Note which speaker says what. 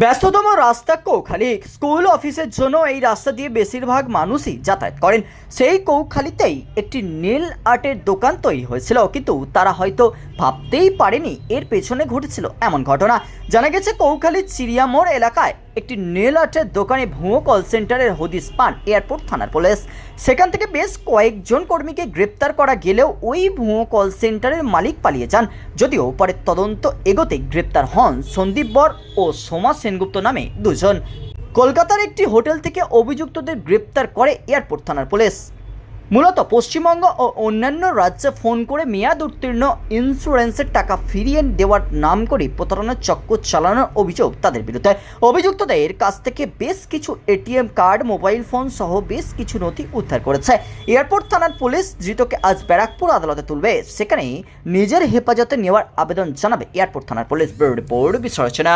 Speaker 1: ব্যস্ততম রাস্তা কৌখালি স্কুল অফিসের জন্য এই রাস্তা দিয়ে বেশিরভাগ মানুষই যাতায়াত করেন। সেই কৌখালিতেই একটি নীল আর্টের দোকান তৈরি হয়েছিল, কিন্তু তারা হয়তো ভাবতেই পারেনি এর পেছনে ঘটেছিল এমন ঘটনা। জানা গেছে কৌখালী চিড়িয়ামোড় এলাকায় একটি নেল আর্টের দোকানে ভুয়ো কল সেন্টারের হদিস পান এয়ারপোর্ট থানার পুলিশ। সেখান থেকে বেশ কয়েকজন কর্মীকে গ্রেপ্তার করা গেলেও ওই ভুয়ো কল সেন্টারের মালিক পালিয়ে যান, যদিও পরে তদন্ত এগোতে গ্রেপ্তার হন সন্দীপ বর ও সোমা সেনগুপ্ত নামে দুজন। কলকাতার একটি হোটেল থেকে অভিযুক্তদের গ্রেপ্তার করে এয়ারপোর্ট থানার পুলিশ। মূলত পশ্চিমবঙ্গ ও অন্যান্য রাজ্যে ফোন করে মেয়াদ উত্তীর্ণ ইন্স্যুরেন্সের টাকা ফিরিয়ে দেওয়ার নাম করে প্রতারণার চক্র চালানোর অভিযোগ তাদের বিরুদ্ধে। অভিযুক্তদের কাছ থেকে বেশ কিছু এটিএম কার্ড, মোবাইল ফোন সহ বেশ কিছু নথি উদ্ধার করেছে। এয়ারপোর্ট থানার পুলিশ ধৃতকে আজ ব্যারাকপুর আদালতে তুলবে। সেখানে নিজের হেফাজতে নেওয়ার আবেদন জানাবে এয়ারপোর্ট থানার পুলিশ। Bureau report বিশ্বরচনা